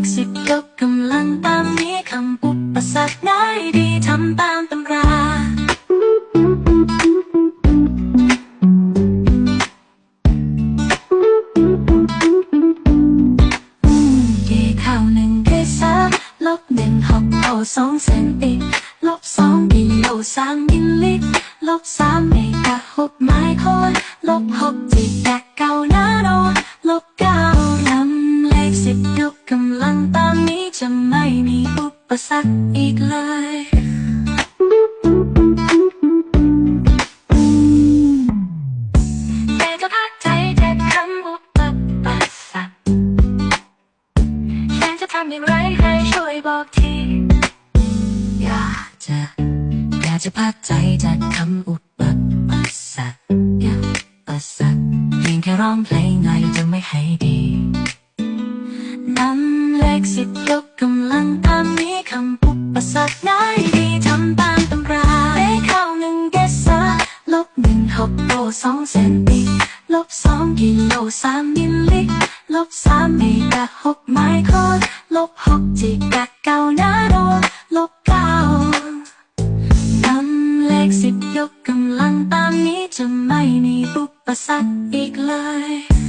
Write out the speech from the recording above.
ขสิบยกกำลังตามนี้คำอุปสรรคได้ดีทำตามตำราอืมเกเข้าหนึ่งเกสาลบหนึ่งหกโอสองเซนติลบสองกิโลสามมิลลิตรลบสามเมกะหกไมโครลบหกจิกแปดเก้ ปสรรคอีกเลยแต่จะพักใจแทนคำอุปสรรคฉันจะทำอย่างไรให้ช่วยบอกทีอยากจะอยากจะพักใจจากคำอุปสรรอยากอุปสรรเพียงแค่ร้องเพลงไงจะไม่ให้ดีน้ำเลขสิบยกกำลังตามนี้คำ อุปสรรคได้ดีทำตามตำราเลขเข้าหนึ่งเกสาลบหนึ่งหกโลสองเซนติลบสองกิโลสามมิลลิลบสามเมกะหกไมโครลบหกจิกะเก้านาโนลบเก้านำเลขสิบยกกำลังตามนี้จะไม่มีอุปสรรคอีกเลย